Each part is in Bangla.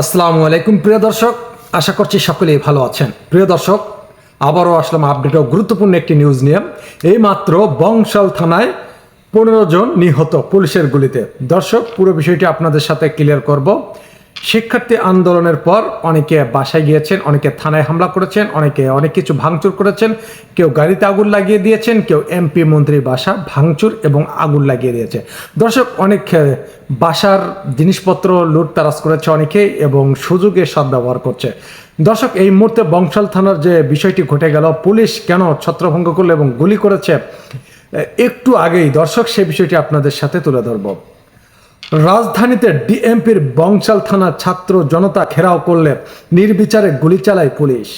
আসসালামু আলাইকুম, প্রিয় দর্শক। আশা করছি সকলেই ভালো আছেন। প্রিয় দর্শক, আবারও আসলাম আপডেট ও গুরুত্বপূর্ণ একটি নিউজ নিয়ে। এই মাত্র বংশাল থানায় পনেরো জন নিহত পুলিশের গুলিতে। দর্শক, পুরো বিষয়টি আপনাদের সাথে ক্লিয়ার করব। শিক্ষার্থী আন্দোলনের পর অনেকে বাসায় গিয়েছেন, অনেকে থানায় হামলা করেছেন, অনেকে অনেক কিছু ভাঙচুর করেছেন। কেউ গাড়িতে আগুন লাগিয়ে দিয়েছেন, কেউ এমপি মন্ত্রীর বাসা ভাঙচুর এবং আগুন লাগিয়ে দিয়েছে। দর্শক, অনেক বাসার জিনিসপত্র লুটতারাজ করেছে অনেকেই এবং সুযোগে সদ্ব্যবহার করছে। দর্শক, এই মুহূর্তে বংশাল থানার যে বিষয়টি ঘটে গেল, পুলিশ কেন ছত্রভঙ্গ করল এবং গুলি করেছে একটু আগেই দর্শক সে বিষয়টি আপনাদের সাথে তুলে ধরবো। রাজধানীতে ডিএমপির বংশাল থানা ছাত্র জনতা ঘেরাও করলে নির্বিচারে গুলি চালায় পুলিশ।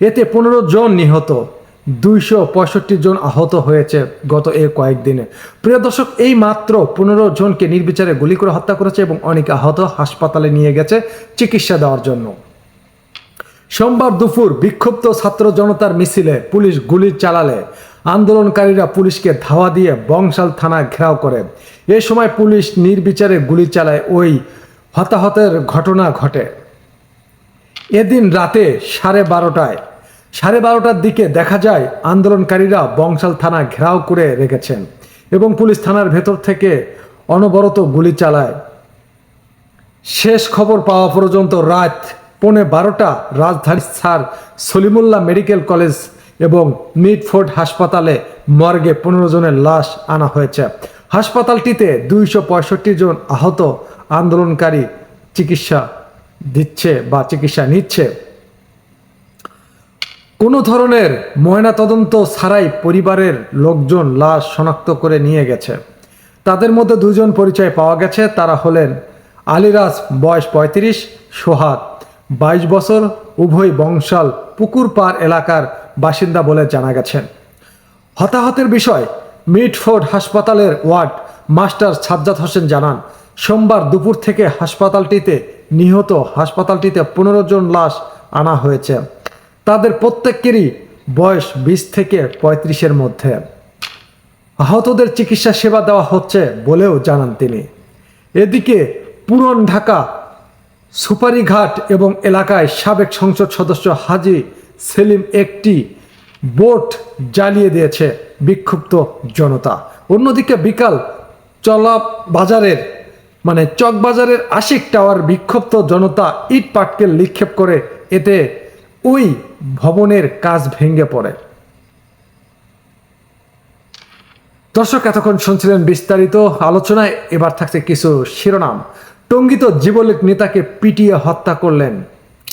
এতে পনেরো জন নিহত, দুইশো পঁয়ষট্টি জন আহত হয়েছে গত এ কয়েকদিনে। প্রিয় দর্শক, এই মাত্র পনেরো জনকে নির্বিচারে গুলি করে হত্যা করেছে এবং অনেক আহত হাসপাতালে নিয়ে গেছে চিকিৎসা দেওয়ার জন্য। সোমবার দুপুর বিক্ষুব্ধ ছাত্র জনতার মিছিলে পুলিশ গুলি চালালে। আন্দোলনকারীরা পুলিশকে ধাওয়া দিয়ে বংশাল থানা ঘেরাও করে। এ সময় পুলিশ নির্বিচারে গুলি চালায় ওই হতাহতের ঘটনা ঘটে। এদিন রাতে সাড়ে বারোটায়, সাড়ে বারোটার দিকে দেখা যায় আন্দোলনকারীরা বংশাল থানা ঘেরাও করে রেখেছেন এবং পুলিশ থানার ভেতর থেকে অনবরত গুলি চালায়। শেষ খবর পাওয়া পর্যন্ত রাত পৌনে বারোটা রাজধানী স্যার সলিমুল্লাহ মেডিকেল কলেজ এবং মিডফোর্ড হাসপাতালে মর্গে পনেরো জনের লাশ আনা হয়েছে। হাসপাতালটিতে দুইশো পঁয়ষট্টি জন আহত আন্দোলনকারী চিকিৎসা দিচ্ছে বা চিকিৎসা নিচ্ছে। কোনো ধরনের ময়নাতদন্ত ছাড়াই পরিবারের লোকজন লাশ শনাক্ত করে নিয়ে গেছে। তাদের মধ্যে দুজন পরিচয় পাওয়া গেছে, তারা হলেন আলিরাজ, বয়স পঁয়ত্রিশ, সোহাগ, বাইশ বছর, উভয় বংশাল পুকুর পার এলাকার বাসিন্দা বলে জানা গেছেন হতাহতের বিষয়, মিডফোর্ড হাসপাতালের ওয়ার্ড মাস্টার সাজ্জাদ হোসেন জানান, সোমবার দুপুর থেকে হাসপাতালটিতে নিহত হাসপাতালটিতে পনেরো জন লাশ আনা হয়েছে। তাদের প্রত্যেকেরই বয়স বিশ থেকে পঁয়ত্রিশের মধ্যে। আহতদের চিকিৎসা সেবা দেওয়া হচ্ছে বলেও জানান তিনি। এদিকে পুরন ঢাকা, সুপারিঘাট এবং এলাকায় সাবেক সংসদ সদস্য হাজি সেলিম একটি বোট জ্বালিয়ে দিয়েছে বিক্ষুব্ধ জনতা। অন্যদিকে বিকাল চলা বাজারের মানে চকবাজারের আশিক টাওয়ার বিক্ষুব্ধ জনতা ইট পাটকেল নিক্ষেপ করে এতে ওই ভবনের কাজ ভেঙে পড়ে। দর্শক, এতক্ষণ শুনছিলেন বিস্তারিত আলোচনায়। এবার থাকছে কিছু শিরোনাম। টঙ্গিত যুবলীগ নেতাকে পিটিয়ে হত্যা করলেন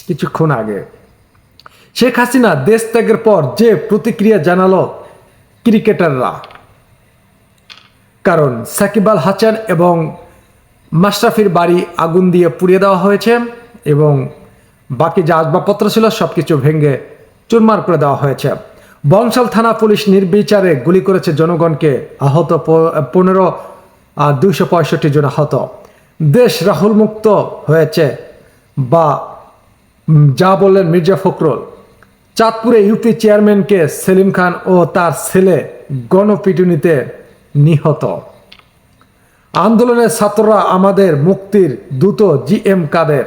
কিছুক্ষণ আগে। শেখ হাসিনা দেশ ত্যাগের পর যে প্রতিক্রিয়া জানালো ক্রিকেটাররা, কারণ সাকিব আল হাসান এবং মাশরাফির বাড়ি আগুন দিয়ে পুড়িয়ে দেওয়া হয়েছে এবং বাকি যে আসবাবপত্র ছিল সব কিছু ভেঙে চুরমার করে দেওয়া হয়েছে। বংশাল থানা পুলিশ নির্বিচারে গুলি করেছে জনগণকে, আহত পনেরো দুইশো পঁয়ষট্টি জন আহত। দেশ রাহুল মুক্ত হয়েছে বা যা বললেন মির্জা ফখরুল। চাঁদপুরে ইউপি চেয়ারম্যানকে সেলিম খান ও তার ছেলে গণপিটুনিতে নিহত। আন্দোলনের ছাত্ররা আমাদের মুক্তির দ্রুত জি এম কাদের।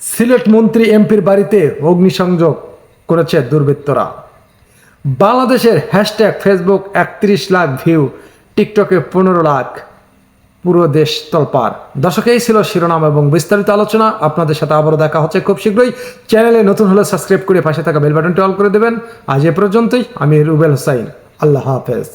সিলেট মন্ত্রী এমপির বাড়িতে অগ্নিসংযোগ করেছে দুর্বৃত্তরা। বাংলাদেশের হ্যাশট্যাগ ফেসবুক একত্রিশ লাখ ভিউ টিকটকে পনেরো লাখ। পুরো দেশ তলপার। দর্শক, এই ছিল শিরোনাম এবং বিস্তারিত আলোচনা। আপনাদের সাথে আবারও দেখা হচ্ছে খুব শীঘ্রই। চ্যানেলে নতুন হলে সাবস্ক্রাইব করে পাশে থাকা বেল বাটনটি অল করে দেবেন। আজ এ পর্যন্তই, আমি রুবেল হোসাইন। আল্লাহ হাফেজ।